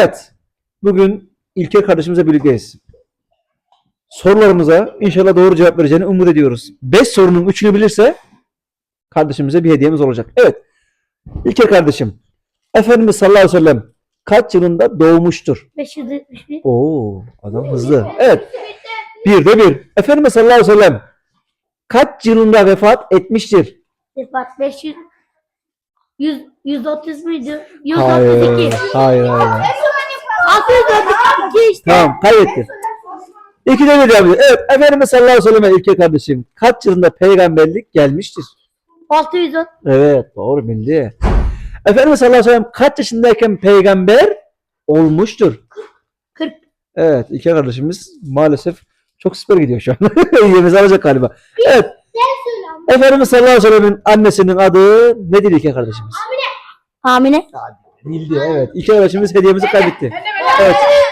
Evet. Bugün İlker kardeşimizle birlikteyiz. Sorularımıza inşallah doğru cevap vereceğini umut ediyoruz. 5 sorunun 3'ünü bilirse kardeşimize bir hediyemiz olacak. Evet. İlker kardeşim. Efendimiz sallallahu aleyhi ve sellem kaç yılında doğmuştur? 571. Oo, adam hızlı. Evet. Bir de bir. Efendimiz sallallahu aleyhi ve sellem kaç yılında vefat etmiştir? Bak 500 100 130 muydu? Hayır. 132. Hayır, hayır. 632 işte. Tamam, kaybettin. İki de bir ediyor. Evet, Efendimiz sallallahu aleyhi ve sellem İlker kardeşim kaç yılında peygamberlik gelmiştir? 610. Evet, doğru bildi. Efendimiz sallallahu aleyhi ve sellem kaç yaşındayken peygamber olmuştur? 40. Evet, İlker kardeşimiz maalesef çok süper gidiyor şu an. Yemiz alacak galiba. Evet. Efendimiz sallallahu aleyhi ve sellem'in annesinin adı nedir İlker kardeşimiz? Hamile. Bildi evet. İlker kardeşimiz hediyemizi kaybetti. Evet.